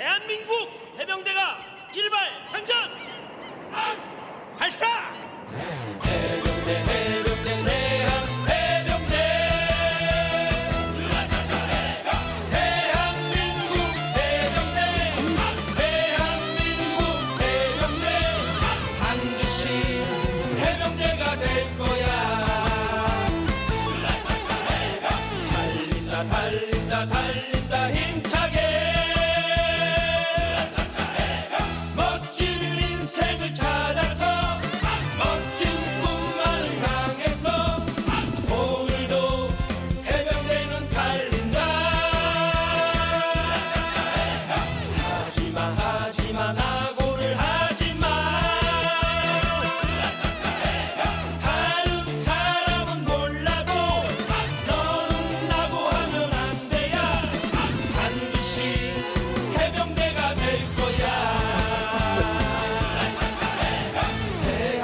대한민국 해병대가 일발 장전! 아! 발사! 해병대 해병대 대한 해병대 대한민국 해병대 대한민국 해병대 반드시 해병대가 될 거야 달린다 달린다 달린다 힘차게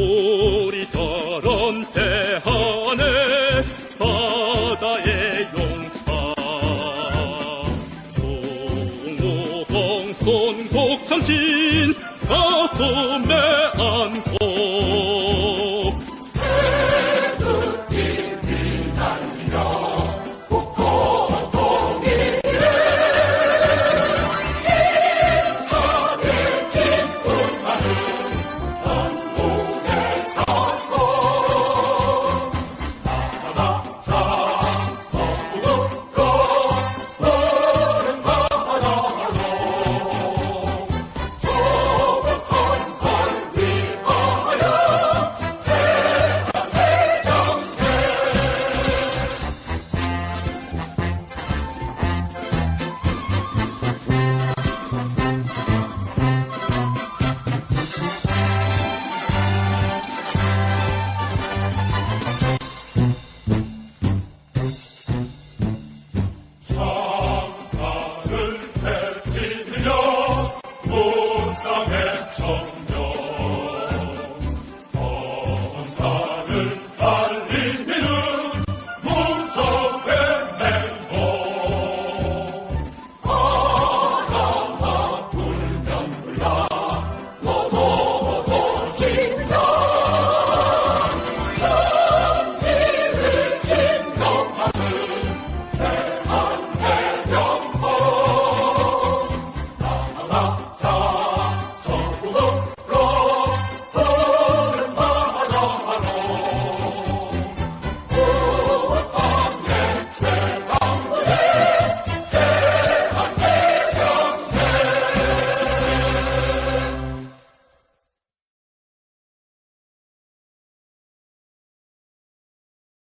우리처럼 대한의 바다의 용사. 송호동 손곡 정신 가슴에 안고 Sameczą